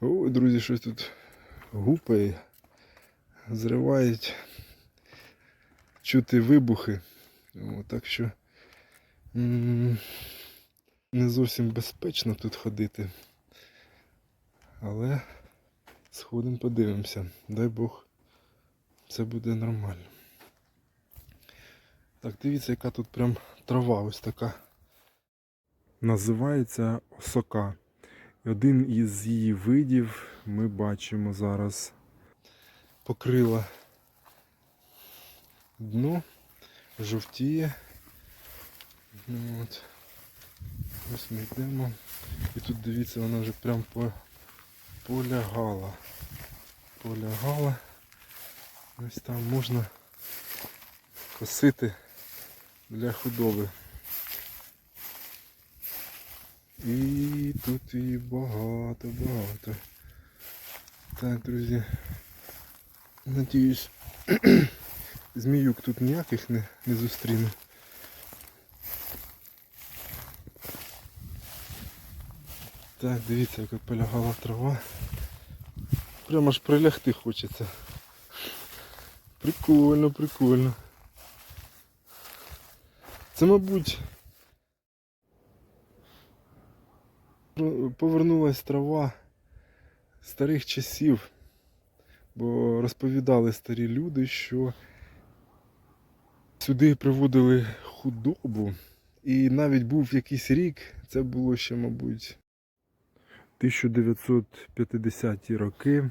О, друзі, щось тут гупає, зривають чути вибухи. О, так що не зовсім безпечно тут ходити. Але сходимо, подивимося. Дай Бог, це буде нормально. Так, дивіться, яка тут прям трава ось така. Називається осока. Один із її видів ми бачимо зараз покрила дно, жовтіє. Ну, от. Ось ми йдемо. І тут дивіться, вона вже прям по, полягала. Полягала. Ось там можна косити для худоби. І тут її багато, багато. Так, друзі. Надіюсь, зміюк тут ніяких не, не зустріну. Так, дивіться, яка полягала трава. Прямо аж прилягти хочеться. Прикольно, прикольно. Це, мабуть, повернулась трава старих часів, бо розповідали старі люди, що сюди приводили худобу, і навіть був якийсь рік, це було ще, мабуть, 1950-ті роки.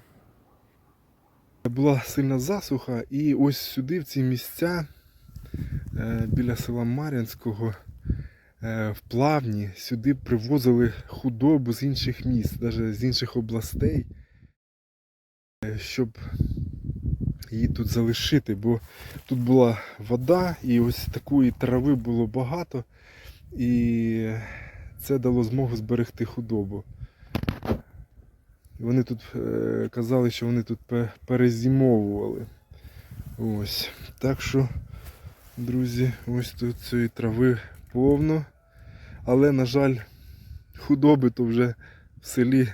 Була сильна засуха, і ось сюди, в ці місця, е, біля села Мар'янського, в плавні, сюди привозили худобу з інших міст, навіть з інших областей, е, щоб її тут залишити, бо тут була вода, і ось такої трави було багато, і це дало змогу зберегти худобу. Вони тут е, казали, що вони тут пе- перезимовували. Ось. Так що, друзі, ось тут цієї трави повно. Але, на жаль, худоби то вже в селі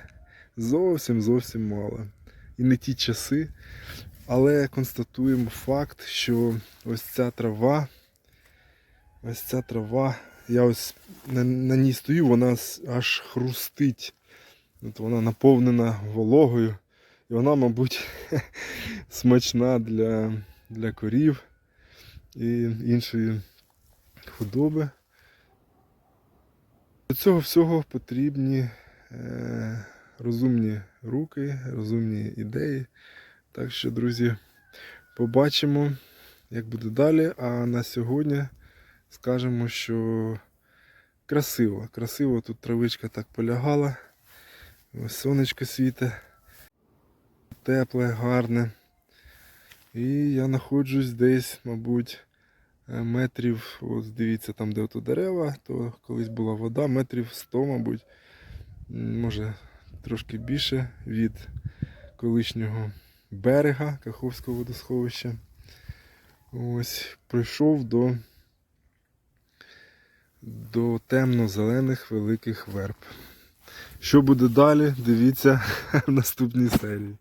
зовсім зовсім мало. І не ті часи. Але констатуємо факт, що ось ця трава, ось ця трава, я ось на, на ній стою, вона аж хрустить. От вона наповнена вологою. І вона, мабуть, смачна для, для корів і іншої худоби. До цього всього потрібні е, розумні руки, розумні ідеї. Так що, друзі, побачимо, як буде далі. А на сьогодні скажемо, що красиво. Красиво тут травичка так полягала. Сонечко світе. Тепле, гарне. І я знаходжусь десь, мабуть, метрів, от дивіться, там, де ото дерева, то колись була вода, метрів 100, мабуть, може трошки більше від колишнього берега Каховського водосховища. Ось прийшов до, до темно-зелених великих верб. Що буде далі, дивіться в наступній серії.